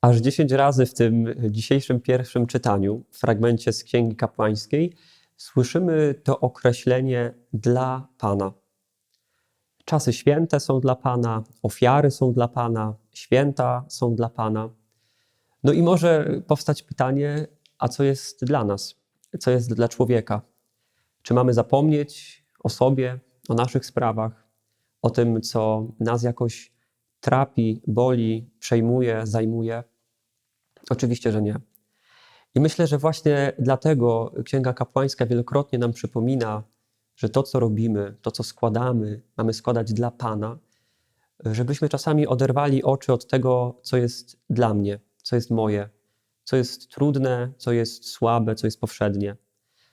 Aż 10 razy w tym dzisiejszym pierwszym czytaniu, w fragmencie z Księgi Kapłańskiej, słyszymy to określenie dla Pana. Czasy święte są dla Pana, ofiary są dla Pana, święta są dla Pana. No i może powstać pytanie, a co jest dla nas? Co jest dla człowieka? Czy mamy zapomnieć o sobie, o naszych sprawach, o tym, co nas jakoś trapi, boli, przejmuje, zajmuje? Oczywiście, że nie. I myślę, że właśnie dlatego Księga Kapłańska wielokrotnie nam przypomina, że to, co robimy, to, co składamy, mamy składać dla Pana, żebyśmy czasami oderwali oczy od tego, co jest dla mnie, co jest moje, co jest trudne, co jest słabe, co jest powszednie.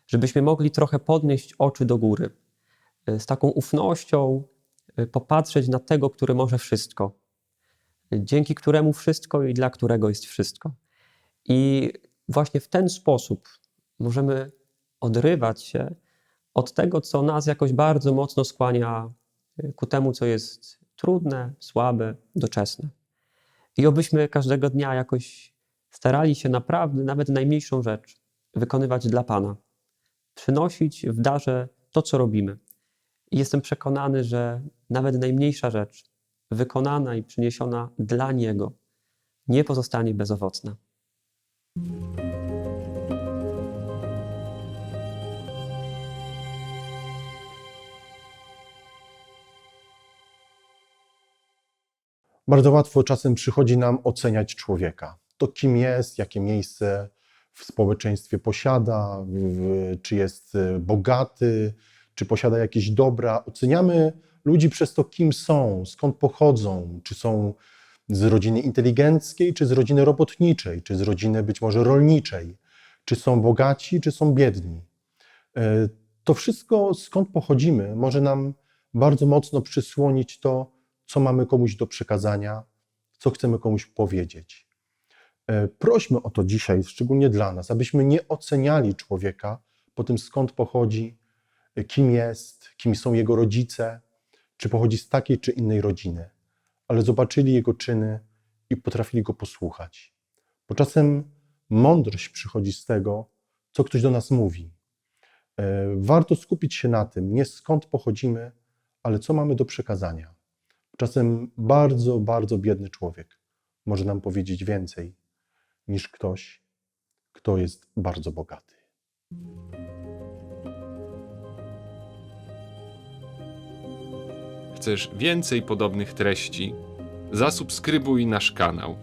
Żebyśmy mogli trochę podnieść oczy do góry, z taką ufnością popatrzeć na tego, który może wszystko, dzięki któremu wszystko i dla którego jest wszystko. I właśnie w ten sposób możemy odrywać się od tego, co nas jakoś bardzo mocno skłania ku temu, co jest trudne, słabe, doczesne. I obyśmy każdego dnia jakoś starali się naprawdę, nawet najmniejszą rzecz, wykonywać dla Pana, przynosić w darze to, co robimy. I jestem przekonany, że nawet najmniejsza rzecz, wykonana i przyniesiona dla Niego, nie pozostanie bezowocna. Bardzo łatwo czasem przychodzi nam oceniać człowieka. To kim jest, jakie miejsce w społeczeństwie posiada, w, czy jest bogaty, czy posiada jakieś dobra. Oceniamy ludzi przez to, kim są, skąd pochodzą, czy są z rodziny inteligenckiej, czy z rodziny robotniczej, czy z rodziny być może rolniczej, czy są bogaci, czy są biedni. E, To wszystko, skąd pochodzimy, może nam bardzo mocno przysłonić to, co mamy komuś do przekazania, co chcemy komuś powiedzieć. E, Prośmy o to dzisiaj, szczególnie dla nas, abyśmy nie oceniali człowieka po tym, skąd pochodzi, e, kim jest, kim są jego rodzice, czy pochodzi z takiej czy innej rodziny, ale zobaczyli jego czyny i potrafili go posłuchać. Bo czasem mądrość przychodzi z tego, co ktoś do nas mówi. E, Warto skupić się na tym, nie skąd pochodzimy, ale co mamy do przekazania. Czasem bardzo, bardzo biedny człowiek może nam powiedzieć więcej niż ktoś, kto jest bardzo bogaty. Chcesz więcej podobnych treści? Zasubskrybuj nasz kanał.